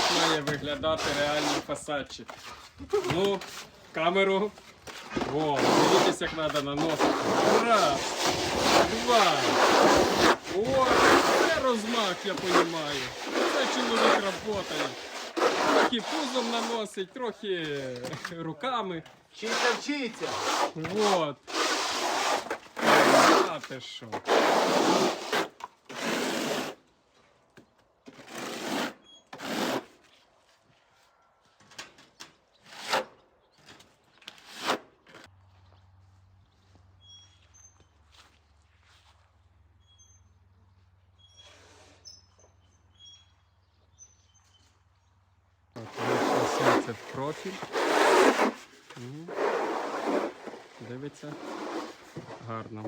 так має виглядати реальний фасадчик. Ну, камеру. Во, дивіться, як треба наносити. Раз, два. О, це розмах, я розумію. Це чоловік працює. Трохи пузом наносить, трохи руками. Вчиться, вчиться. Вот. А ти що? Так, сонце в профіль. Дивиться. Гарно.